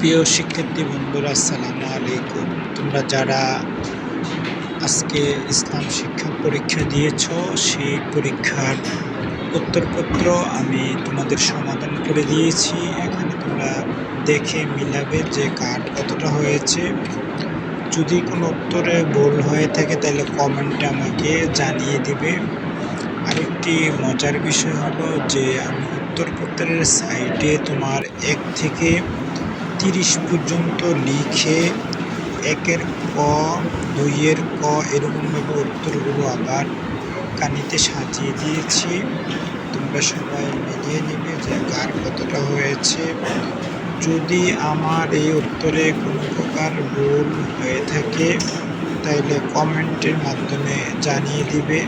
প্রিয় শিক্ষার্থী বন্ধুরা, আসসালামু আলাইকুম। তোমরা যারা আজকে ইসলাম শিক্ষা পরীক্ষা দিয়েছ, সেই পরীক্ষার উত্তরপত্র আমি তোমাদের সমাধান করে দিয়েছি। এখানে তোমরা দেখে মিলাবে যে কার্ড কতটা হয়েছে। যদি কোনো উত্তরে ভুল হয়ে থাকে, তাহলে কমেন্টে আমাকে জানিয়ে দিবে। আরেকটি মজার বিষয় হলো যে, আমি উত্তরপত্রের সাইটে তোমার এক থেকে তিরিশ পর্যন্ত লিখে একের ক, দুইয়ের ক এরকমভাবে উত্তরগুলো আবার কানিতে সাজিয়ে দিয়েছি। তোমরা সবাই মিলিয়ে নিবে যে কার কতটা হয়েছে। যদি আমার এই উত্তরে কোনো প্রকার ভুল হয়ে থাকে, তাইলে কমেন্টের মাধ্যমে জানিয়ে দিবে।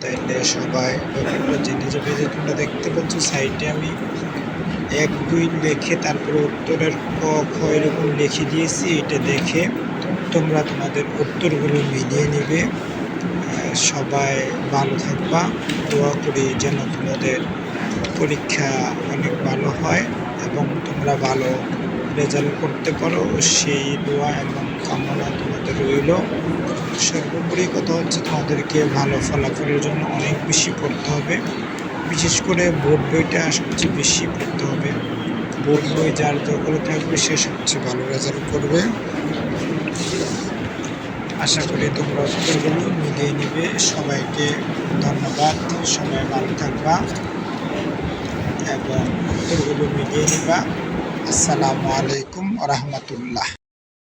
তাইলে সবাই ব্যাপারটা জেনে যাবে যে তোমরা দেখতে পাচ্ছ সাইডে আমি এক, দুই লিখে তারপরে উত্তরের ক, খ এরকম লিখে দিয়েছি, এটা দেখে তোমরা তোমাদের উত্তরগুলো মিলিয়ে নেবে। সবাই ভালো থাকবা, দোয়া করি যেন তোমাদের পরীক্ষা অনেক ভালো হয় এবং তোমরা ভালো রেজাল্ট করতে পারো। সেই দোয়া এবং কামনা তোমাদের রইল। সর্বোপরি কথা হচ্ছে তোমাদেরকে ভালো ফলাফলের জন্য অনেক বেশি পড়তে হবে। বিশেষ করে বোর্ড বইটা সবচেয়ে বেশি পড়তে হবে। বোর্ড বই যার দখলে থাকবে সে সবচেয়ে ভালো রেজাল্ট করবে। আশা করি তোমরা উত্তরগুলো মিলিয়ে নিবে। সবাইকে ধন্যবাদ। সবাই ভালো থাকবা এবং উত্তরগুলো মিলিয়ে নিবা। আসসালামু আলাইকুম রহমতুল্লাহ।